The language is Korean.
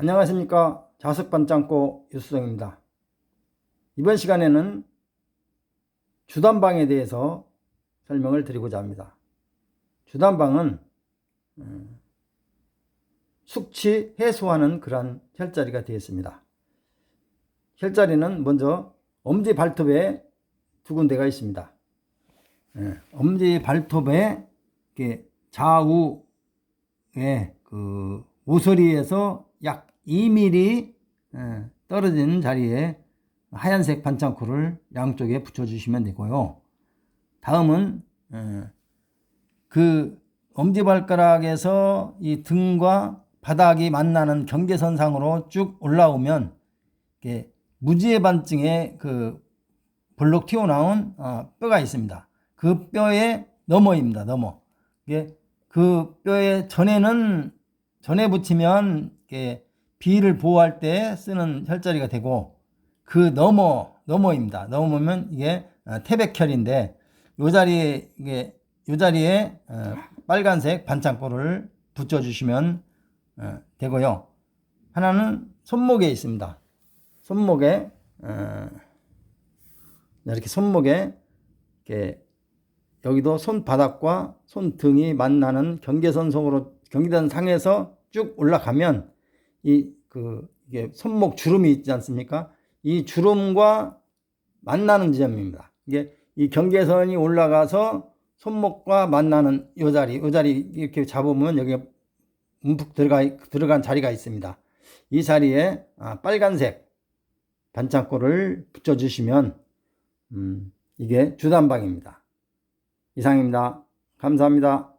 안녕하십니까 자석반창고 유수정입니다. 이번 시간에는 주단방에 대해서 설명을 드리고자 합니다. 주단방은 음, 숙취 해소하는 그러한 혈자리가 되었습니다. 혈자리는 먼저 엄지 발톱에 두 군데가 있습니다. 예, 엄지 발톱에 좌우에 그 모서리에서 약 2mm 예, 떨어진 자리에 하얀색 반창고를 양쪽에 붙여주시면 되고요. 다음은 예, 그 엄지발가락에서 이 등과 바닥이 만나는 경계선상으로 쭉 올라오면 무지의 반증에 그 볼록 튀어나온 어, 뼈가 있습니다. 그 뼈의 너머입니다. 너머. 이게 그 뼈의 전에는 전에 붙이면 비를 보호할 때 쓰는 혈자리가 되고 그 너머 너머입니다. 넘으면 이게 어, 태백혈인데 요 자리에 이게 요 자리에 어, 빨간색 반창고를 붙여주시면 어, 되고요. 하나는 손목에 있습니다. 손목에 어, 이렇게 손목에 이렇게 여기도 손바닥과 손등이 만나는 경계선 속으로 경계선 상에서 쭉 올라가면 이 그 이게 손목 주름이 있지 않습니까? 이 주름과 만나는 지점입니다. 이게 이 경계선이 올라가서 손목과 만나는 요 자리, 요 자리 이렇게 잡으면 여기 움푹 들어가 들어간 자리가 있습니다. 이 자리에 아, 빨간색 반창고를 붙여주시면 음, 이게 주단방입니다. 이상입니다. 감사합니다.